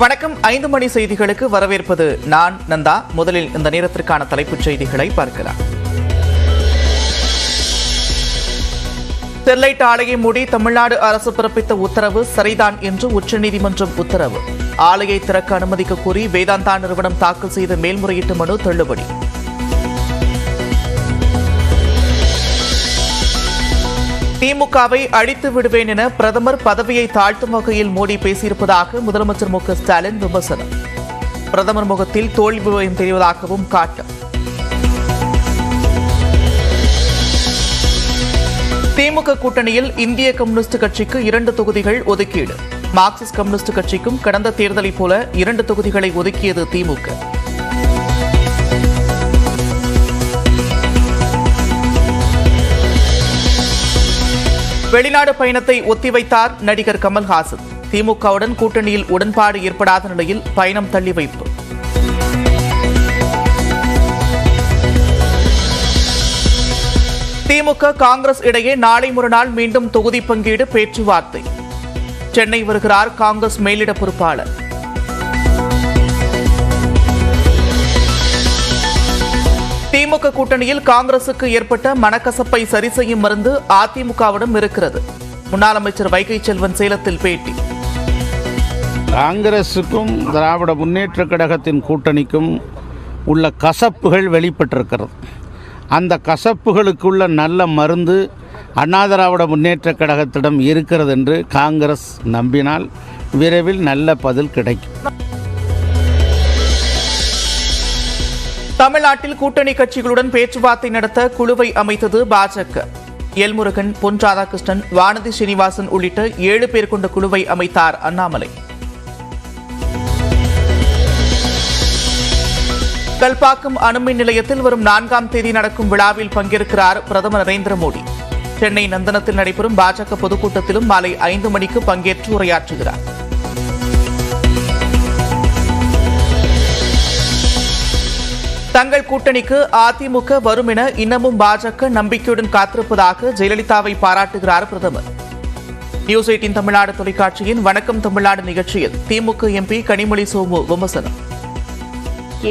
வணக்கம். ஐந்து மணி செய்திகளுக்கு வரவேற்பது நான் நந்தா. முதலில் இந்த நேரத்திற்கான தலைப்புச் செய்திகளை பார்க்கலாம். ஸ்டெர்லைட் ஆலையை மூடி தமிழ்நாடு அரசு பிறப்பித்த உத்தரவு சரிதான் என்று உச்சநீதிமன்றம் உத்தரவு. ஆலையை திறக்க அனுமதிக்க கோரி வேதாந்தா நிறுவனம் தாக்கல் செய்த மேல்முறையீட்டு மனு தள்ளுபடி. திமுகவை அழித்து விடுவேன் என பிரதமர் பதவியை தாழ்த்தும் வகையில் மோடி பேசியிருப்பதாக முதலமைச்சர் மு ஸ்டாலின் விமர்சனம். பிரதமர் முகத்தில் தோல்வி பயம் தெரிவதாகவும் காட்டம். திமுக கூட்டணியில் இந்திய கம்யூனிஸ்ட் கட்சிக்கு இரண்டு தொகுதிகள் ஒதுக்கீடு. மார்க்சிஸ்ட் கம்யூனிஸ்ட் கட்சிக்கும் கடந்த தேர்தலைப் போல இரண்டு தொகுதிகளை ஒதுக்கியது திமுக. வெளிநாடு பயணத்தை ஒத்திவைத்தார் நடிகர் கமல்ஹாசன் திமுகவுடன் கூட்டணியில் உடன்பாடு ஏற்படாத நிலையில் பயணம் தள்ளி வைப்பு. திமுக காங்கிரஸ் இடையே நாளை மறுநாள் மீண்டும் தொகுதி பங்கீடு பேச்சுவார்த்தை. சென்னை வருகிறார் காங்கிரஸ் மேலிட பொறுப்பாளர். திமுக கூட்டணியில் காங்கிரசுக்கு ஏற்பட்ட மனக்கசப்பை சரி செய்யும் மருந்து அதிமுகவிடம் இருக்கிறது. முன்னாள் அமைச்சர் வைகை செல்வன் சேலத்தில் பேட்டி. காங்கிரஸுக்கும் திராவிட முன்னேற்ற கழகத்தின் கூட்டணிக்கும் உள்ள கசப்புகள் வெளிப்பட்டிருக்கிறது. அந்த கசப்புகளுக்குள்ள நல்ல மருந்து அண்ணா திராவிட முன்னேற்ற கழகத்திடம் இருக்கிறது என்று காங்கிரஸ் நம்பினால் விரைவில் நல்ல பதில் கிடைக்கும். தமிழ்நாட்டில் கூட்டணி கட்சிகளுடன் பேச்சுவார்த்தை நடத்த குழுவை அமைத்தது பாஜக. எல்முருகன் பொன் ராதாகிருஷ்ணன் வானதி ஸ்ரீனிவாசன் உள்ளிட்ட ஏழு பேர் கொண்ட குழுவை அமைத்தார் அண்ணாமலை. கல்பாக்கம் அணுமின் நிலையத்தில் வரும் நான்காம் தேதி நடக்கும் விழாவில் பங்கேற்கிறார் பிரதமர் நரேந்திர மோடி. சென்னை நந்தனத்தில் நடைபெறும் பாஜக பொதுக்கூட்டத்திலும் மாலை ஐந்து மணிக்கு பங்கேற்று உரையாற்றுகிறார். தங்கள் கூட்டணிக்கு அதிமுக வரும் என இன்னமும் பாஜக நம்பிக்கையுடன் காத்திருப்பதாக ஜெயலலிதாவை பாராட்டுகிறார் பிரதமர். நியூஸ் எயிட்டின் தமிழ்நாடு தொலைக்காட்சியின் வணக்கம் தமிழ்நாடு நிகழ்ச்சியில் திமுக எம்பி கனிமொழி சோமு விமர்சனம்.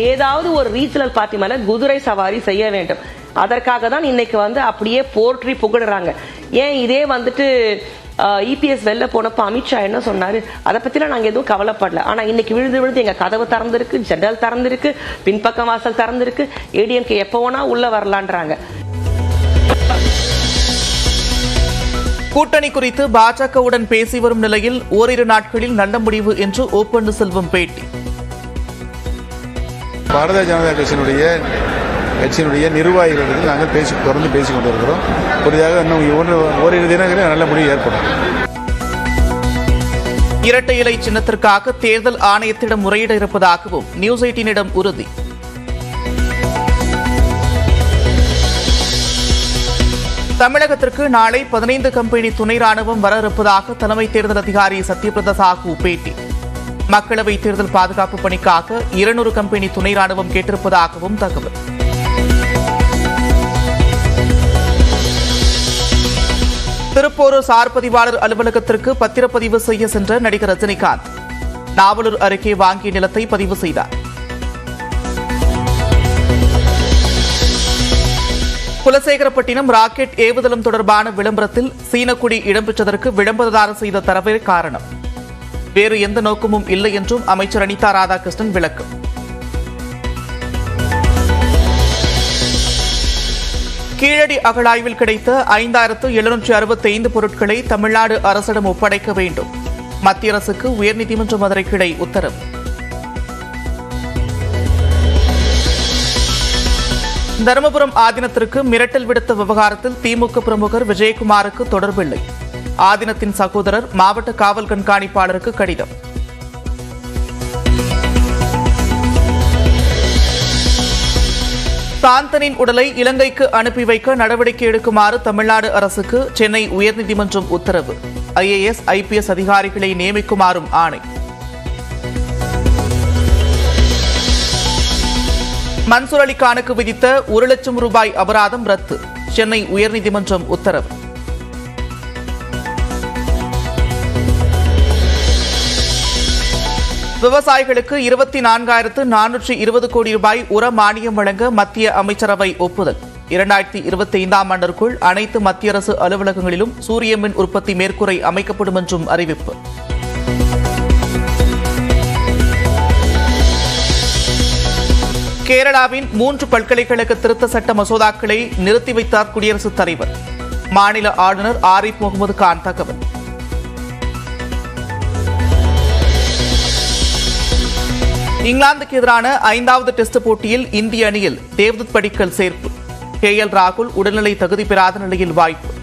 ஏதாவது ஒரு ரீஜனல் பார்ட்டி மேல குதிரை சவாரி செய்ய வேண்டும். அதற்காக தான் இன்னைக்கு வந்து அப்படியே போற்றி புகழுறாங்க. ஏன் இதே வந்துட்டு இபிஎஸ் வெளில போனப்போ அமித்ஷா என்ன சொன்னாரு? அதை பத்திலாம் நாங்க எதுவும் கவலைப்படல. ஆனா இன்னைக்கு விழுந்து விழுந்து எங்க கதவு திறந்திருக்கு ஜன்னல் திறந்திருக்கு பின்பக்கம் வாசல் திறந்திருக்கு ஏடிஎம்கே எப்போ வேணா உள்ள வரலான்றாங்க. கூட்டணி குறித்து பாஜகவுடன் பேசி வரும் நிலையில் ஓரிரு நாட்களில் நல்ல முடிவு என்று ஓ பன்னீர்செல்வம் பேட்டி. பாரதிய ஜனதா கட்சியினுடைய கட்சியினுடைய நிர்வாகிகளிடத்தில் நாங்கள் பேசி தொடர்ந்து பேசிக் கொண்டிருக்கிறோம் புதிதாக இன்னும் ஒன்று ஓரிரு தினங்களில் நல்ல முடிவு ஏற்படும். இரட்டை இலை சின்னத்திற்காக தேர்தல் ஆணையத்திடம் முறையிட இருப்பதாகவும் நியூஸ் எயிட்டீனிடம் உறுதி. தமிழகத்திற்கு நாளை பதினைந்து கம்பெனி துணை ராணுவம் வர இருப்பதாக தலைமை தேர்தல் அதிகாரி சத்யபிரத சாஹூ பேட்டி. மக்களவை தேர்தல் பாதுகாப்பு பணிக்காக இருநூறு கம்பெனி துணை ராணுவம் கேட்டிருப்பதாகவும் தகவல். திருப்போரூர் சார் பதிவாளர் அலுவலகத்திற்கு பத்திரப்பதிவு செய்ய சென்ற நடிகர் ரஜினிகாந்த். நாவலூர் அருகே வாங்கிய நிலத்தை பதிவு செய்தார். குலசேகரப்பட்டினம் ராக்கெட் ஏவுதளம் தொடர்பான விளம்பரத்தில் சீனக்குடி இடம்பெற்றதற்கு விளம்பரதாரர் செய்த தரவே காரணம். வேறு எந்த நோக்கமும் இல்லை என்றும் அமைச்சர் அனிதா ராதாகிருஷ்ணன் விளக்கம். கீழடி அகழாய்வில் கிடைத்த ஐந்தாயிரத்து எழுநூற்றி அறுபத்தி ஐந்து பொருட்களை தமிழ்நாடு அரசிடம் ஒப்படைக்க வேண்டும். மத்திய அரசுக்கு உயர்நீதிமன்ற மதுரை கிளை உத்தரவு. தருமபுரம் ஆதீனத்திற்கு மிரட்டல் விடுத்த விவகாரத்தில் திமுக பிரமுகர் விஜயகுமாருக்கு தொடர்பில்லை. ஆதீனத்தின் சகோதரர் மாவட்ட காவல் கண்காணிப்பாளருக்கு கடிதம். சாந்தனின் உடலை இலங்கைக்கு அனுப்பி வைக்க நடவடிக்கை எடுக்குமாறு தமிழ்நாடு அரசுக்கு சென்னை உயர்நீதிமன்றம் உத்தரவு. ஐஏஎஸ் ஐபிஎஸ் அதிகாரிகளை நியமிக்குமாறும் ஆணை. மன்சூர் அலிகானுக்கு விதித்த ஒரு லட்சம் ரூபாய் அபராதம் ரத்து. சென்னை உயர்நீதிமன்றம் உத்தரவு. விவசாயிகளுக்கு இருபத்தி நான்காயிரத்து நானூற்றி இருபது கோடி ரூபாய் உர மானியம் வழங்க மத்திய அமைச்சரவை ஒப்புதல். இரண்டாயிரத்தி இருபத்தி ஐந்தாம் ஆண்டிற்குள் அனைத்து மத்திய அரசு அலுவலகங்களிலும் சூரிய மின் உற்பத்தி மேற்கூரை அமைக்கப்படும் என்றும் அறிவிப்பு. கேரளாவின் மூன்று பல்கலைக்கழக திருத்த சட்ட மசோதாக்களை நிறுத்தி வைத்தார் குடியரசுத் தலைவர். மாநில ஆளுநர் ஆரிஃப் முகமது கான் தகவல். இங்கிலாந்துக்கு எதிரான ஐந்தாவது டெஸ்ட் போட்டியில் இந்திய அணியில் தேவ்தத் படிக்கல் சேர்ப்பு. கே எல் ராகுல் உடல்நிலை தகுதி பெறாத நிலையில் வாய்ப்பு.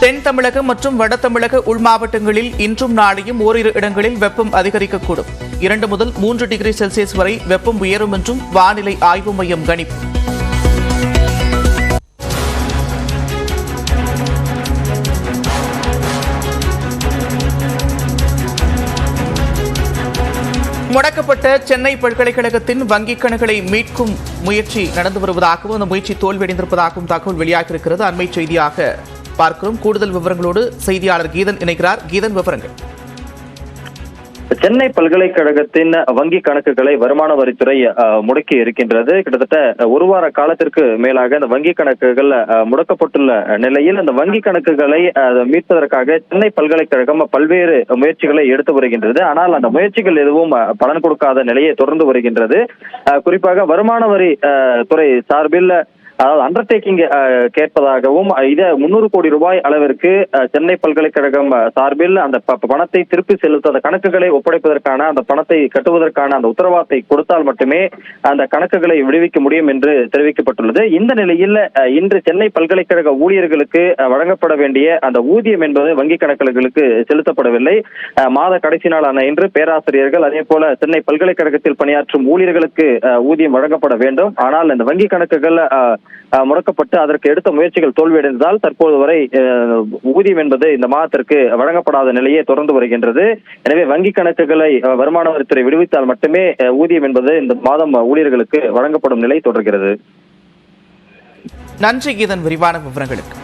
தென் தமிழகம் மற்றும் வட தமிழக உள் மாவட்டங்களில் இன்றும் நாளையும் ஓரிரு இடங்களில் வெப்பம் அதிகரிக்கக்கூடும். இரண்டு முதல் மூன்று டிகிரி செல்சியஸ் வரை வெப்பம் உயரும் என்றும் வானிலை ஆய்வு மையம் கணிப்பு. முடக்கப்பட்ட சென்னை பல்கலைக்கழகத்தின் வங்கிக் கணக்குகளை மீட்கும் முயற்சி நடந்து வருவதாகவும் அந்த முயற்சி தோல்வியடைந்திருப்பதாகவும் தகவல் வெளியாகியிருக்கிறது. அண்மை செய்தியாக பார்க்கிறோம். கூடுதல் விவரங்களோடு செய்தியாளர் கீதன் இணைக்கிறார் கீதன் விவரங்கள். சென்னை பல்கலைக்கழகத்தின் வங்கி கணக்குகளை வருமான வரித்துறை அஹ், முடக்கி இருக்கின்றது. கிட்டத்தட்ட ஒரு வார காலத்திற்கு மேலாக இந்த வங்கி கணக்குகள் அஹ், முடக்கப்பட்டுள்ள நிலையில் அந்த வங்கி கணக்குகளை மீட்பதற்காக சென்னை பல்கலைக்கழகம் பல்வேறு முயற்சிகளை எடுத்து வருகின்றது. ஆனால் அந்த முயற்சிகள் எதுவும் பலன் கொடுக்காத நிலையை தொடர்ந்து வருகின்றது. குறிப்பாக வருமான வரி துறை சார்பில் அதாவது அண்டர்டேக்கிங் கேட்பதாகவும் இதை இத முன்னூறு கோடி ரூபாய் அளவிற்கு சென்னை பல்கலைக்கழகம் சார்பில் அந்த ப- பணத்தை திருப்பி செலுத்த அந்த கணக்குகளை ஒப்படைப்பதற்கான அந்த பணத்தை கட்டுவதற்கான அந்த உத்தரவாதத்தை கொடுத்தால் மட்டுமே அந்த கணக்குகளை விடுவிக்க முடியும் என்று தெரிவிக்கப்பட்டுள்ளது. இந்த நிலையில் அஹ், இன்று சென்னை பல்கலைக்கழக ஊழியர்களுக்கு வழங்கப்பட வேண்டிய அந்த ஊதியம் என்பது வங்கி கணக்குகளுக்கு செலுத்தப்படவில்லை. மாத கடைசி நாளான இன்று பேராசிரியர்கள் அதே போல சென்னை பல்கலைக்கழகத்தில் பணியாற்றும் ஊழியர்களுக்கு ஊதியம் வழங்கப்பட வேண்டும். ஆனால் இந்த வங்கி கணக்குகள் முடக்கப்பட்டு அதற்கு எடுத்த முயற்சிகள் தோல்வியடைந்ததால் தற்போது வரை ஊதியம் என்பது இந்த மாதத்திற்கு வழங்கப்படாத நிலையே தொடர்ந்து வருகின்றது. எனவே வங்கி கணக்குகளை வருமான வரித்துறை விடுவித்தால் மட்டுமே ஊதியம் என்பது இந்த மாதம் ஊழியர்களுக்கு வழங்கப்படும் நிலை தொடர்கிறது. நன்றி இதன் விரிவான விவரங்களுக்கு.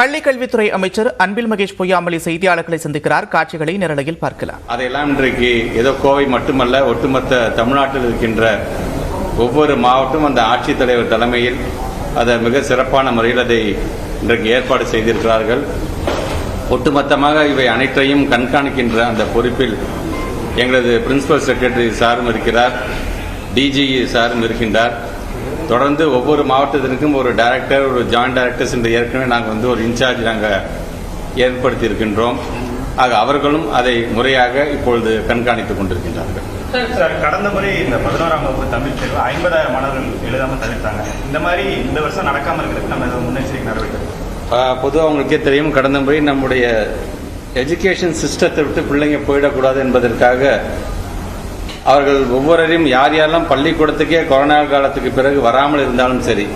பள்ளிக்கல்வித்துறை அமைச்சர் அன்பில் மகேஷ் பொய்யாமலி செய்தியாளர்களை சந்திக்கிறார். காட்சிகளை நிரலையில் பார்க்கலாம். அதையெல்லாம் இன்றைக்கு ஏதோ கோவை மட்டுமல்ல ஒட்டுமொத்த தமிழ்நாட்டில் இருக்கின்ற ஒவ்வொரு மாவட்டம் அந்த ஆட்சித்தலைவர் தலைமையில் அதை மிக சிறப்பான முறையில் அதை இன்றைக்கு ஏற்பாடு செய்திருக்கிறார்கள். ஒட்டுமொத்தமாக இவை அனைத்தையும் கண்காணிக்கின்ற அந்த பொறுப்பில் எங்களது பிரின்சிபல் செக்ரட்டரி சாரும் இருக்கிறார் டிஜிஇ சாரும் இருக்கின்றார். தொடர்ந்து ஒவ்வொரு மாவட்டத்திற்கும் ஒரு டைரக்டர் ஒரு ஜாயிண்ட் டைரக்டர்ஸ் என்று ஏற்கனவே நாங்கள் வந்து ஒரு இன்சார்ஜ் நாங்கள் ஏற்படுத்தி இருக்கின்றோம் ஆக அவர்களும் அதை முறையாக இப்பொழுது கண்காணித்துக் கொண்டிருக்கின்றார்கள். சார் கடந்த முறை இந்த பதினோராம் வகுப்பு தமிழ் தேர்வு ஐம்பதாயிரம் மாணவர்கள் எழுதாமல் தவிர்த்தாங்க. இந்த மாதிரி இந்த வருஷம் நடக்காம இருக்கிறதுக்கு நம்ம முன்னெச்சரிக்கை நடவடிக்கை பொதுவாக உங்களுக்கே தெரியும் கடந்த முறை நம்முடைய எஜுகேஷன் சிஸ்டத்தை விட்டு பிள்ளைங்க போயிடக்கூடாது என்பதற்காக அவர்கள் ஒவ்வொருவரையும் யார் யாரெல்லாம் பள்ளிக்கூடத்துக்கே கொரோனா காலத்துக்கு பிறகு வராமல் இருந்தாலும் சரி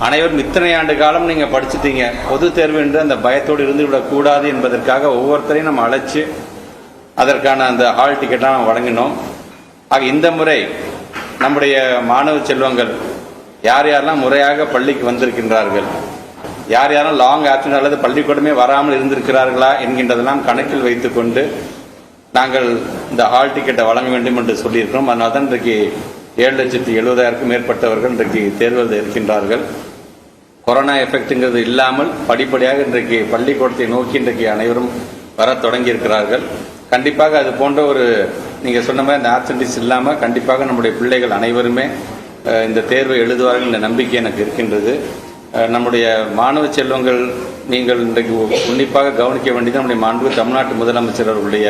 அனைவரும் இத்தனை ஆண்டு காலம் நீங்கள் படிச்சிட்டீங்க பொது தேர்வு என்று அந்த பயத்தோடு இருந்து விடக்கூடாது என்பதற்காக ஒவ்வொருத்தரையும் நம்ம அழைச்சி அதற்கான அந்த ஹால் டிக்கெட்டாக நம்ம வழங்கினோம். ஆக இந்த முறை நம்முடைய மாணவ செல்வங்கள் யார் யாரெல்லாம் முறையாக பள்ளிக்கு வந்திருக்கின்றார்கள் யார் யாரும் லாங் ஆப்சன் அல்லது பள்ளிக்கூடமே வராமல் இருந்திருக்கிறார்களா என்கின்றதெல்லாம் கணக்கில் வைத்துக்கொண்டு நாங்கள் இந்த ஹால் டிக்கெட்டை வழங்க வேண்டும் என்று சொல்லியிருக்கிறோம். அதனால் தான் இன்றைக்கு ஏழு லட்சத்தி எழுபதாயிரக்கும் மேற்பட்டவர்கள் இன்றைக்கு தேர்வு எழுத இருக்கின்றார்கள். கொரோனா எஃபெக்ட்டுங்கிறது இல்லாமல் படிப்படியாக இன்றைக்கு பள்ளிக்கூடத்தை நோக்கி இன்றைக்கு அனைவரும் வர தொடங்கி இருக்கிறார்கள் கண்டிப்பாக அது போன்ற ஒரு நீங்கள் சொன்ன மாதிரி அந்த ஆப்சன்டிஸ் இல்லாமல் கண்டிப்பாக நம்முடைய பிள்ளைகள் அனைவருமே இந்த தேர்வை எழுதுவார்கள் என்ற நம்பிக்கை எனக்கு இருக்கின்றது. நம்முடைய மாணவ செல்வங்கள் நீங்கள் இன்றைக்கு உன்னிப்பாக கவனிக்க வேண்டியது நம்முடைய மாண்பு தமிழ்நாட்டு முதலமைச்சர் அவர்களுடைய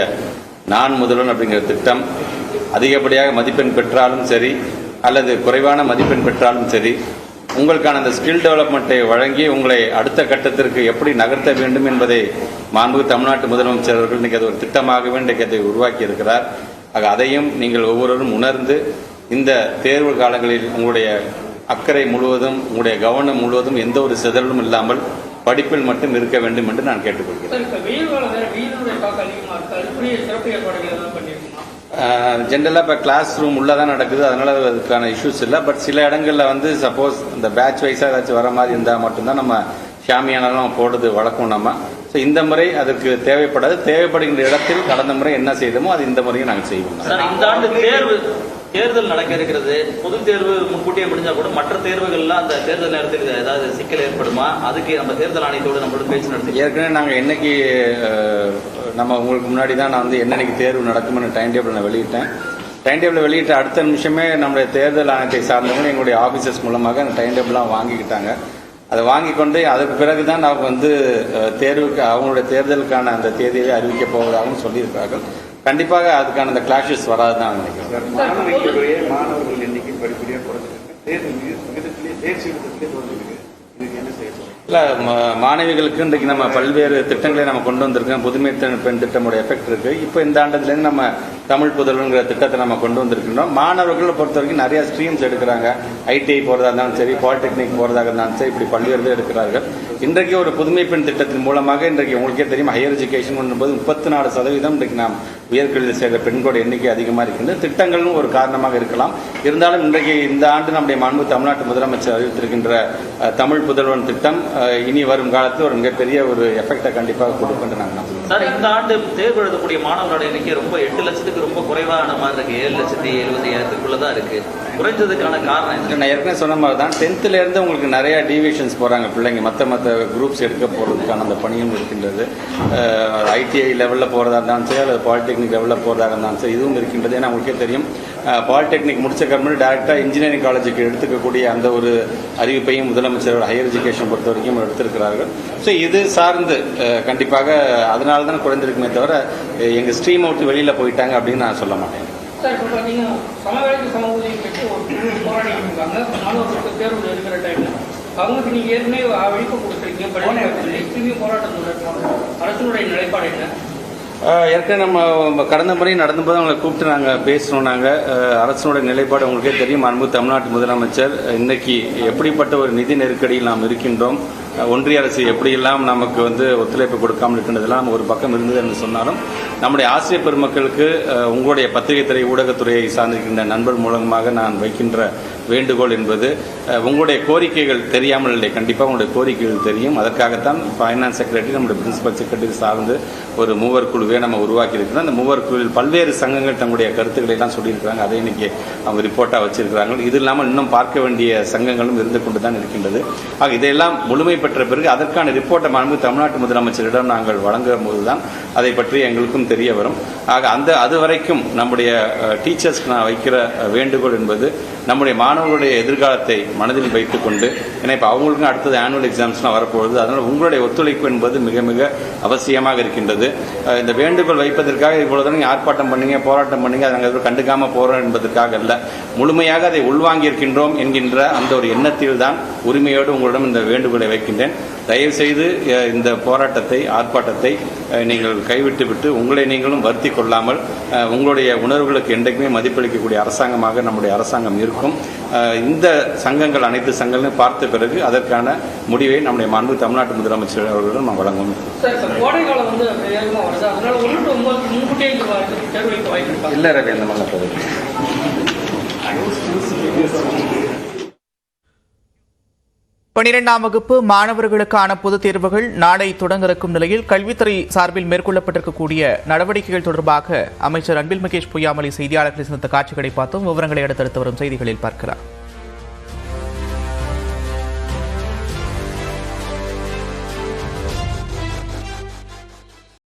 நான் முதல்வன் அப்படிங்கிற திட்டம் அதிகப்படியாக மதிப்பெண் பெற்றாலும் சரி அல்லது குறைவான மதிப்பெண் பெற்றாலும் சரி உங்களுக்கான அந்த ஸ்கில் டெவலப்மெண்ட்டை வழங்கி உங்களை அடுத்த கட்டத்திற்கு எப்படி நகர்த்த வேண்டும் என்பதை மாண்பு தமிழ்நாட்டு முதலமைச்சர் அவர்கள் இன்றைக்கு அது ஒரு திட்டமாகவே இன்றைக்கு அதை உருவாக்கி இருக்கிறார் ஆக அதையும் நீங்கள் ஒவ்வொருவரும் உணர்ந்து இந்த தேர்வு காலங்களில் உங்களுடைய அக்கறை முழுவதும் உங்களுடைய கவனம் முழுவதும் எந்த ஒரு சிதறலும் இல்லாமல் படிப்பில் மட்டும் இருக்க வேண்டும் என்று நான் கேட்டுக்கொள்கிறேன். ஜென்ரலாக இப்போ கிளாஸ் ரூம் உள்ளே தான் நடக்குது. அதனால அதுக்கான இஷ்யூஸ் இல்லை. பட் சில இடங்களில் வந்து சப்போஸ் இந்த பேட்ச் வைஸாக ஏதாச்சும் வர மாதிரி இருந்தால் மட்டும்தான் நம்ம ஷாமியானாலும் போடுறது வழக்கம் நம்ம. ஸோ இந்த முறை அதுக்கு தேவைப்படாது. தேவைப்படுகின்ற இடத்தில் கடந்த முறை என்ன செய்தோமோ அது இந்த முறையும் நாங்கள் செய்வோம். சார் இந்த ஆண்டு தேர்வு தேர்தல் நடக்க இருக்கிறது. பொது தேர்வு முன்கூட்டியே முடிஞ்சா கூட மற்ற தேர்வுகள்லாம் அந்த தேர்தல் நேரத்தில் ஏதாவது சிக்கல் ஏற்படுமா? அதுக்கு நம்ம தேர்தல் ஆணையத்தோடு நம்மளோட பேச்சு நடத்தி ஏற்கனவே நாங்கள் என்னைக்கு நம்ம உங்களுக்கு முன்னாடி தான் நான் வந்து என்னைக்கு தேர்வு நடக்கும்னு டைம் டேபிள் நான் வெளியிட்டேன். டைம் டேபிள் வெளியிட்ட அடுத்த நிமிஷமே நம்முடைய தேர்தல் ஆணையத்தை சார்ந்தவங்க எங்களுடைய ஆஃபீஸர்ஸ் மூலமாக அந்த டைம் டேபிள்லாம் வாங்கிக்கிட்டாங்க. அதை வாங்கி கொண்டு அதுக்கு பிறகு தான் அவங்க வந்து தேர்வுக்கு அவங்களுடைய தேர்தலுக்கான அந்த தேதியை அறிவிக்க போவதாகவும் சொல்லியிருக்கார்கள் கண்டிப்பாக அதுக்கான அந்த கிளாஷஸ் வராது தான் நினைக்கிறேன். மாணவர்கள் எண்ணிக்கை படிப்படியாக குறைஞ்சிருக்கு. தேர்வு தேர்ச்சி இல்லை மாணவிகளுக்கு இன்றைக்கு நம்ம பல்வேறு திட்டங்களை நம்ம கொண்டு வந்திருக்கோம். புதுமை பெண் திட்டமுடைய எஃபெக்ட் இருக்கு. இப்போ இந்த ஆண்டுலேருந்து நம்ம தமிழ் புதல்வங்கிற திட்டத்தை நம்ம கொண்டு வந்திருக்கின்றோம். மாணவர்களை பொறுத்த வரைக்கும் நிறைய ஸ்ட்ரீம்ஸ் எடுக்கிறாங்க. ஐடிஐ போகிறதா இருந்தாலும் சரி பாலிடெக்னிக் போகிறதாக இருந்தாலும் சரி இப்படி பல்வேறு எடுக்கிறார்கள். இன்றைக்கு ஒரு புதுமை பெண் திட்டத்தின் மூலமாக இன்றைக்கு உங்களுக்கே தெரியும் ஹையர் எஜுகேஷன் பண்ணும்போது முப்பத்தி நாலு சதவீதம் இன்றைக்கு நாம் உயர்கல்வி சேர்ந்த பெண்களோட எண்ணிக்கை அதிகமாக இருக்கின்றது. திட்டங்களும் ஒரு காரணமாக இருக்கலாம். இருந்தாலும் இன்றைக்கு இந்த ஆண்டு நம்முடைய மாண்பு தமிழ்நாட்டு முதலமைச்சர் அறிவித்திருக்கின்ற தமிழ் புதல்வன் திட்டம் இனி வரும் காலத்தில் ஒரு மிகப்பெரிய ஒரு எஃபெக்டை கண்டிப்பாக கொடுக்கும் என்று நாங்கள் நம்புகிறோம் சார் இந்த ஆண்டு தேர்வு எழுதக்கூடிய மாணவர்களோட எண்ணிக்கை ரொம்ப எட்டு லட்சத்துக்கு ரொம்ப குறைவான மாதிரி இருக்கு. ஏழு லட்சத்தி எழுபத்தி ஐயாயிரத்துக்குள்ள தான் இருக்கு. குறைஞ்சதுக்கான காரணம்? நான் ஏற்கனவே சொன்ன மாதிரி தான் டென்த்தில் இருந்து உங்களுக்கு நிறைய டீவியேஷன்ஸ் போகிறாங்க பிள்ளைங்க. மற்ற மற்ற குரூப்ஸ் எடுக்க போகிறதுக்கான அந்த பணியும் இருக்கின்றது. ஐடிஐ லெவலில் போகிறதா இருந்தாலும் சரி அல்லது பாலிடெக்னிக் லெவலில் போகிறதா இருந்தாலும் சரி இதுவும் இருக்கின்றது. ஏன்னா உங்களுக்கே தெரியும் பாலிடெக்னிக் முடிச்ச கம்பெனி டேரெக்டாக இன்ஜினியரிங் காலேஜுக்கு எடுத்துக்கக்கூடிய அந்த ஒரு அறிவிப்பையும் முதலமைச்சர் ஹையர் எஜுகேஷன் பொறுத்த வரைக்கும் எடுத்திருக்கிறார்கள். ஸோ இது சார்ந்து கண்டிப்பாக அதனால தான் குறைந்திருக்குமே தவிர எங்கள் ஸ்ட்ரீம் அவுட் வெளியில் போயிட்டாங்க அப்படின்னு நான் சொல்ல மாட்டேன். அவங்களுக்கு நீங்க ஏற்கனவே விழிப்பு கொடுத்துருக்கீங்க பள்ளிக்கூடத்தில் போராட்டம் அரசுடைய நிலைப்பாடு என்ன? ஏற்கனவே நம்ம கடந்த முறை நடந்தபோது அவங்களை கூப்பிட்டு நாங்கள் பேசணும் நாங்கள் அரசனோட நிலைப்பாடு உங்களுக்கே தெரியும். அன்பு தமிழ்நாட்டு முதலமைச்சர் இன்னைக்கு எப்படிப்பட்ட ஒரு நிதி நெருக்கடியில் நாம் இருக்கின்றோம்? ஒன்றிய அரசு எப்படியெல்லாம் நமக்கு வந்து ஒத்துழைப்பு கொடுக்காமல் இருக்கின்றதெல்லாம் ஒரு பக்கம் இருந்தது என்று சொன்னாலும் நம்முடைய ஆசிரியர் பெருமக்களுக்கு உங்களுடைய பத்திரிகை துறை ஊடகத்துறையை சார்ந்திருக்கின்ற நண்பர் மூலமாக நான் வைக்கின்ற வேண்டுகோள் என்பது உங்களுடைய கோரிக்கைகள் தெரியாமல் இல்லை. கண்டிப்பாக உங்களுடைய கோரிக்கைகள் தெரியும். அதற்காகத்தான் ஃபைனான்ஸ் செக்ரட்டரி நம்முடைய பிரின்சிபல் செக்ரட்டரி சார்ந்து ஒரு மூவர் குழுவே நம்ம உருவாக்கி இருக்கிறோம் அந்த மூவர் குழுவில் பல்வேறு சங்கங்கள் தங்களுடைய கருத்துக்களை எல்லாம் சொல்லியிருக்கிறாங்க. அதை இன்னைக்கு அவங்க ரிப்போர்ட்டாக வச்சிருக்கிறாங்க. இது இல்லாமல் இன்னும் பார்க்க வேண்டிய சங்கங்களும் இருந்து கொண்டு தான் இருக்கின்றது. ஆக இதையெல்லாம் முழுமை பெற்ற பிறகு அதற்கான ரிப்போர்ட்டை மாண்பு தமிழ்நாட்டு முதலமைச்சரிடம் நாங்கள் வழங்கும் போதுதான் அதை பற்றி எங்களுக்கும் தெரிய வரும். ஆக அந்த அது வரைக்கும் நம்முடைய டீச்சர்ஸ்க்கு நான் வைக்கிற வேண்டுகோள் என்பது நம்முடைய மாணவர்களுடைய எதிர்காலத்தை மனதில் வைத்துக்கொண்டு ஏன்னா இப்போ அவங்களுக்கும் அடுத்தது ஆனுவல் எக்ஸாம்ஸ்லாம் வரப்போகுது. அதனால் உங்களுடைய ஒத்துழைப்பு என்பது மிக மிக அவசியமாக இருக்கின்றது. இந்த வேண்டுகோள் வைப்பதற்காக இவ்வளோ தூரம் ஆர்ப்பாட்டம் பண்ணுங்க போராட்டம் பண்ணுங்க அதை நாங்கள் கண்டுக்காமல் போகிறோம் என்பதற்காக அல்ல. முழுமையாக அதை உள்வாங்கி இருக்கின்றோம் என்கின்ற அந்த ஒரு எண்ணத்தில் தான் உரிமையோடு உங்களிடம் இந்த வேண்டுகோளை வைக்கின்றேன். தயவு செய்து அஹ், இந்த போராட்டத்தை ஆர்ப்பாட்டத்தை நீங்கள் கைவிட்டு விட்டு உங்களை நீங்களும் வருத்தி கொள்ளாமல் உங்களுடைய உணர்வுகளுக்கு என்றைக்குமே மதிப்பளிக்கக்கூடிய அரசாங்கமாக நம்முடைய அரசாங்கம் இருக்கும். இந்த சங்கங்கள் அனைத்து சங்கங்களையும் பார்த்த பிறகு அதற்கான முடிவை நம்முடைய மாண்பு தமிழ்நாட்டு முதலமைச்சர் அவர்களிடம் நாம் வழங்கும் சார் இப்போ கோடை காலம் வந்து வேகமாக வருது அதனால ஒன்று டு ஒன்பது முன்கூட்டியே இங்கே வர- தேர்வு வைக்க வாய்ப்பு இருக்கா இல்லை ரவி அந்த மாதிரி பகுதி பனிரெண்டாம் வகுப்பு மாணவர்களுக்கான பொதுத் தேர்வுகள் நாளை தொடங்க இருக்கும் நிலையில் கல்வித்துறை சார்பில் மேற்கொள்ளப்பட்டிருக்கக்கூடிய நடவடிக்கைகள் தொடர்பாக அமைச்சர் அன்பில் மகேஷ் பொய்யாமலை செய்தியாளர்களை சந்தித்த காட்சிகளை பார்த்தோம் விவரங்களை அடுத்தடுத்து வரும் செய்திகளில் பார்க்கலாம்.